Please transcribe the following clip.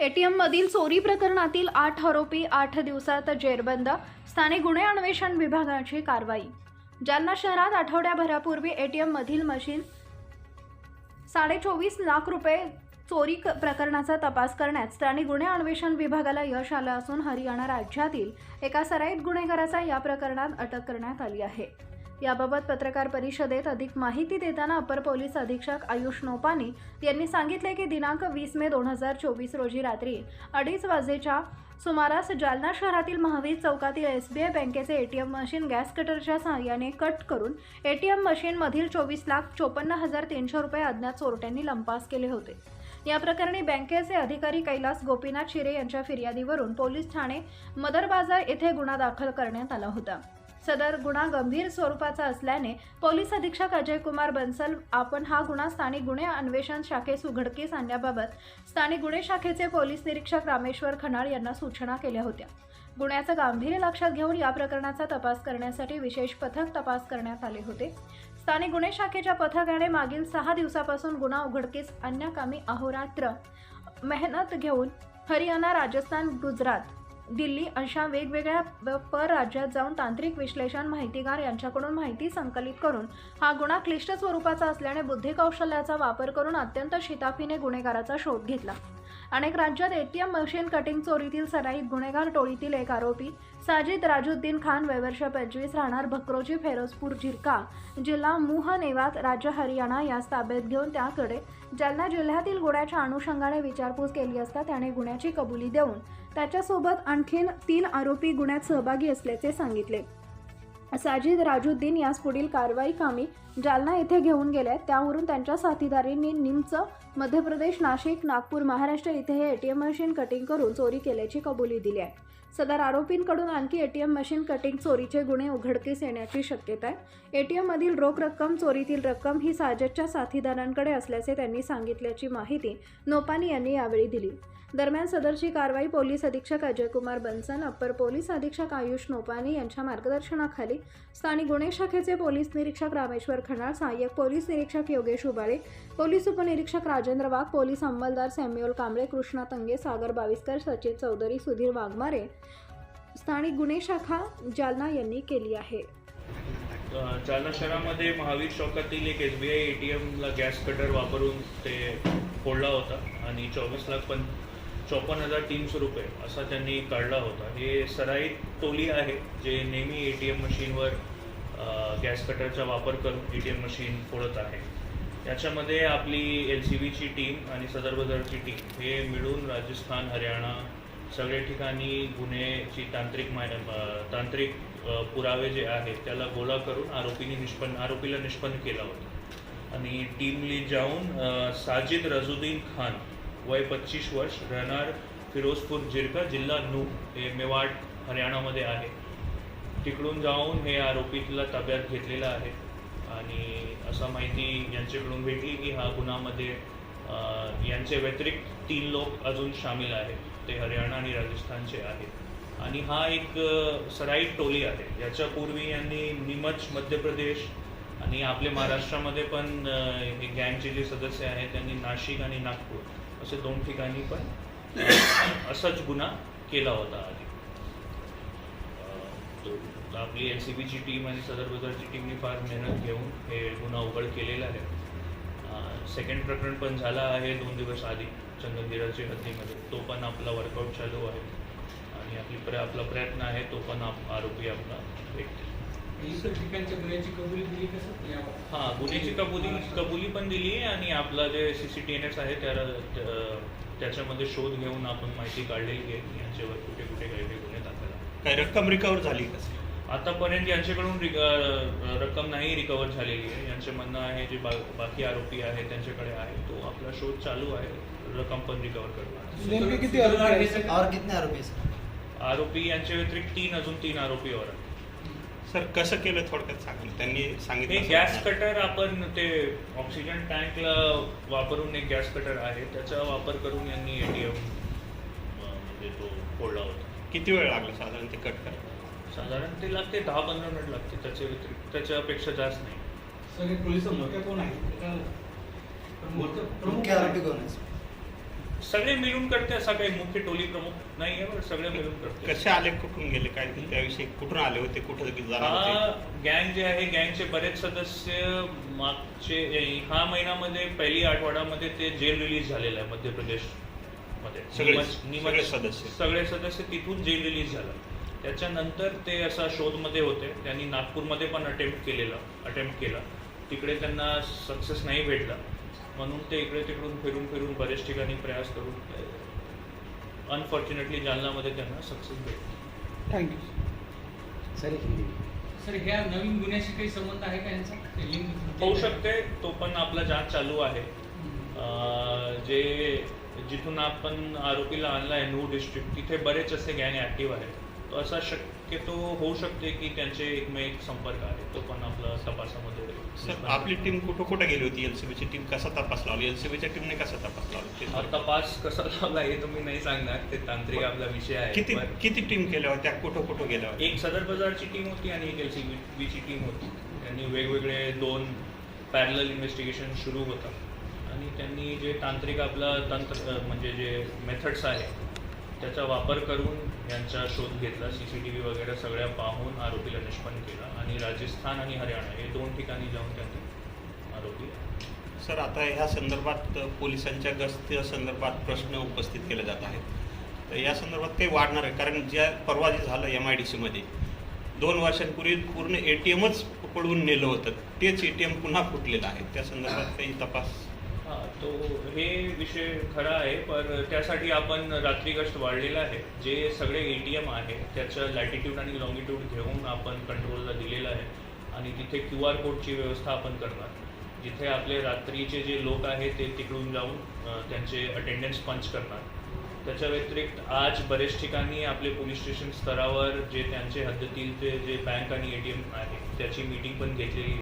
एटीएममधील चोरी प्रकरणातील आठ आरोपी आठ दिवसात जेरबंद. स्थानिक गुन्हे अन्वेषण विभागाची कारवाई. जालना शहरात आठवड्याभरापूर्वी एटीएममधील मशीन साडे चोवीस लाख रुपये चोरी क- प्रकरणाचा तपास करण्यात स्थानिक गुन्हे अन्वेषण विभागाला यश आलं असून हरियाणा राज्यातील एका सराईत गुन्हेगाराचा या प्रकरणात अटक करण्यात आली आहे. याबाबत पत्रकार परिषदेत अधिक माहिती देताना अपर पोलीस अधीक्षक आयुष नोपानी यांनी सांगितले की दिनांक वीस मे दोन हजार चोवीस रोजी रात्री अडीच वाजेच्या सुमारास जालना शहरातील महावीर चौकातील एस बी आय बँकेचे A T M machine gas कटरच्या सहाय्याने कट करून ए टी एम मशीनमधील चोवीस लाख चोपन्न हजार तीनशे रुपये अज्ञात चोरट्यांनी लंपास केले होते. या प्रकरणी बँकेचे अधिकारी कैलास गोपीनाथ शिरे यांच्या फिर्यादीवरून पोलीस ठाणे मदर बाजार येथे गुन्हा दाखल करण्यात आला होता. सदर गुन्हा गंभीर स्वरूपाचा असल्याने पोलीस अधीक्षक अजय कुमार बन्सल आपण हा गुन्हा स्थानिक गुन्हे अन्वेषण शाखेस उघडकीस आणण्याबाबत स्थानिक गुन्हे शाखेचे पोलीस निरीक्षक रामेश्वर खनाळ यांना सूचना केल्या होत्या. गुन्ह्याचं गांभीर्य लक्षात घेऊन या प्रकरणाचा तपास करण्यासाठी विशेष पथक तपास करण्यात आले होते. स्थानिक गुन्हे शाखेच्या पथकाने मागील सहा दिवसापासून गुन्हा उघडकीस आणण्याकामी अहोरात्र मेहनत घेऊन हरियाणा राजस्थान गुजरात दिल्ली अशा वेगवेगळ्या परराज्यात जाऊन तांत्रिक विश्लेषण माहितीगार यांच्याकडून माहिती संकलित करून हा गुन्हा क्लिष्ट स्वरूपाचा असल्याने बुद्धिकौशल्याचा वापर करून अत्यंत शिताफीने गुन्हेगाराचा शोध घेतला. अनेक राज्यात एटीएम मशीन कटिंग चोरीतील सराईत गुन्हेगार टोळीतील एक आरोपी. साजिद राजुद्दीन खान वयवर्ष पंचवीस राहणार भक्रोजी फेरोजपूर झिरका. जिल्हा मुहनेवात राज्य हरियाणा यास ताब्यात घेऊन त्याकडे. जालना जिल्ह्यातील गुन्ह्याच्या अनुषंगाने विचारपूस केली असता त्याने गुन्ह्याची कबुली देऊन त्याच्यासोबत आणखीन तीन आरोपी गुन्ह्यात सहभागी असल्याचे सांगितले. साजिद राजुद्दीन यास पुढील कारवाई कामी जालना येथे घेऊन गेले त्यावरून त्यांच्या साथीदारांनी निमच मध्य प्रदेश नाशिक नागपूर महाराष्ट्र इथे हे एटीएम मशीन कटिंग करून चोरी केल्याची कबुली दिली आहे. सदर आरोपींकडून आणखी एटीएम मशीन कटिंग चोरीचे गुन्हे उघडकीस येण्याची शक्यता आहे. एटीएम मधील रोख रक्कम चोरीतील रक्कम ही साजदच्या साथीदारांकडे असल्याचे त्यांनी सांगितल्याची माहिती नोपानी यांनी यावेळी दिली. दरम्यान सदरची कारवाई पोलीस अधीक्षक Ajay Kumar Bunsen upper police अधीक्षक आयुष नोपानी यांच्या मार्गदर्शनाखाली स्थानिक गुन्हे शाखेचे पोलीस निरीक्षक रामेश्वर खणाळ सहाय्यक पोलीस निरीक्षक योगेश उबाळे पोलीस उपनिरीक्षक राजेंद्र वाघ पोलीस अंमलदार सॅम्युअल कांबळे कृष्णा तंगे सागर बाविस्कर सचिन चौधरी सुधीर वाघमारे स्थानिक गुन्हे शाखा जालना यांनी केली आहे. जालना शहरामध्ये महावीर चौकातील एक S B I A T एमला gas cutter वापरून ते फोडला होता आणि चोवीस लाख पण चोपन्न हजार तीनशे रुपये असा त्यांनी काढला होता. हे सराईत टोली आहे जे नेहमी ए टी एम मशीनवर गॅस कटरचा वापर करून ए टी एम मशीन फोडत आहे. याच्यामध्ये आपली एल सी बीची टीम आणि सदर बदरची टीम हे मिळून राजस्थान हरियाणा सगळ्या ठिकाणी गुन्हेची तांत्रिक माय तांत्रिक पुरावे जे आहेत त्याला गोळा करून आरोपीने निष्पन्न आरोपीला निष्पन्न केला होता. आणि टीमली जाऊन साजिद रजुद्दीन खान वय पच्चीस वर्ष राहणार फिरोजपूर जिरका जिल्हा नू हे मेवाड हरियाणामध्ये आहे. तिकडून जाऊन हे आरोपीला ताब्यात घेतलेलं आहे. आणि असं माहिती यांच्याकडून भेटली की हा गुन्ह्यामध्ये यांचे व्यतिरिक्त तीन लोक अजून सामील आहेत. ते हरियाणा आणि राजस्थानचे आहेत. आणि हा एक सराईट टोली आहे. याच्यापूर्वी यांनी निमच मध्य प्रदेश आणि आपले महाराष्ट्रामध्ये पण हे गँगचे जे सदस्य आहेत त्यांनी नाशिक आणि नागपूर असे दोन ठिकाणी पण असाच गुन्हा केला होता आधी. तो आपली एल सी बीची टीम आणि सदर बाजारची टीमने फार मेहनत घेऊन हे गुन्हा उघड केलेला आहे. सेकंड प्रकरण पण झाला आहे दोन दिवस आधी चंदनगिराच्या हद्दीमध्ये. तो पण आपला वर्कआउट चालू आहे. आणि आपली प्र आपला प्रयत्न आहे तो पण आप आरोपी आपला भेटतील या हां गुन्ह्याची कबुली कबुली पण दिली आहे आणि आपला जे C C T N S आहे त्या त्या- त्याच्यामध्ये शोध घेऊन आपण माहिती काढलेली आहे. यांच्यावर कुठे कुठे काही काही गुन्हे दाखल. काय रक्कम रिकवर झाली कसं आतापर्यंत यांच्याकडून रिक रक्कम नाही रिकवर झालेली आहे. यांचे म्हणणं आहे जे बा बाकी आरोपी आहेत त्यांच्याकडे आहे तो आपला शोध चालू आहे. रक्कम पण रिकवर करणार नेमके किती आरोपी आहेत? और कितने आरोपी हैं सर? आरोपी यांच्या व्यतिरिक्त तीन अजून तीन आरोपी और आहेत. सर कसं केलं थोडक्यात सांगा त्यांनी हे सांगितलं गॅस कटर आपण ते ऑक्सिजन टँकला वापरून एक गॅस कटर आहे. त्याचा वापर करून यांनी एटीएम म्हणजे तो फोडला होता. किती वेळ लागला साधारण ते कट करायला? साधारण ते लागते दहा पंधरा मिनिट लागते त्याच्या व्यतिरिक्त त्याच्यापेक्षा जास्त नाही. सगळे पोलीस कोण आहेत सगळे मिळून करते असा काही मुख्य टोली प्रमुख नाही आहे पण सगळे मिळून करते. कसे आले कुठून गेले काय त्याविषयी कुठून आले होते कुठं हा गँग जे आहे गँगचे बरेच सदस्य मागचे ह्या महिन्यामध्ये पहिली आठवड्यामध्ये ते जेल रिलीज झालेलं आहे मध्य प्रदेश. मध्ये. सगळे- सदस्य. सगळे सदस्य तिथून जेल रिलीज झाला. त्याच्यानंतर ते असा शोधमध्ये होते. त्यांनी नागपूरमध्ये पण अटेम्प्ट केलेला अटेम्प्ट केला. तिकडे त्यांना सक्सेस नाही भेटला. म्हणून ते इकडे तिकडून फिरून फिरून बरेच ठिकाणी प्रयास करून अनफॉर्च्युनेटली जालनामध्ये त्यांना सक्सेस भेटला. थँक्यू सर ह्या नवीन गुन्ह्याशी काही संबंध आहे का यांचा? होऊ शकते. तो पण आपला जांच चालू आहे. जे जिथून आपण आरोपीला आणलाय नू डिस्ट्रिक्ट तिथे बरेच असे गँग ऍक्टिव्ह आहेत. तो असा शक्यतो होऊ शकते की त्यांचे एकमेक संपर्क आहे तो पण आपला तपासामध्ये सर आपली टीम कुठं कुठं गेली होती? एलसीबीची टीम कसा तपास लावली? एलसीबीच्या टीमने कसा तपास लावला? हा तपास कसा लावला हे तुम्ही नाही सांगणार ते तांत्रिक आपला विषय आहे. किती पण किती टीम केल्या होत्या? कुठं कुठं गेल्या होत्या? एक सदर बाजारची टीम होती आणि एक एल सी बीची टीम होती. त्यांनी वेगवेगळे दोन पॅरल इन्व्हेस्टिगेशन सुरू होता. आणि त्यांनी जे तांत्रिक आपलं तंत्र म्हणजे जे मेथड्स आहे त्याचा वापर करून यांचा शोध घेतला सी सी टी व्ही वगैरे सगळ्या पाहून आरोपीला निष्पन्न केला. आणि राजस्थान आणि हरियाणा हे दोन ठिकाणी जाऊन त्यांनी आरोपी सर आता ह्या संदर्भात पोलिसांच्या गस्त संदर्भात प्रश्न उपस्थित केले जात आहेत. तर या संदर्भात काही वाढणार आहे कारण ज्या परवा जे झालं एम आय डी सीमध्ये दोन वर्षांपूर्वी पूर्ण ए टी एमच पळवून नेलं होतं. तेच ए टी एम पुन्हा फुटलेलं आहे. त्या संदर्भात काही तपास तो हे विषय खरा आहे पण त्यासाठी आपण रात्री कष्ट वाढलेला आहे. जे सगळे ए टी एम आहे त्याचं लॅटिट्यूड आणि लॉंगिट्यूड घेऊन आपण कंट्रोलला दिलेलं आहे. आणि तिथे क्यू आर कोडची व्यवस्था आपण करणार. जिथे आपले रात्रीचे जे लोक आहेत ते तिकडून जाऊन त्यांचे अटेंडन्स पंच करणार. त्याच्या व्यतिरिक्त आज बरेच ठिकाणी आपले पोलीस स्टेशन स्तरावर जे त्यांचे हद्दतील ते जे बँक आणि ए टी एम आहे त्याची मीटिंग पण घेतलेली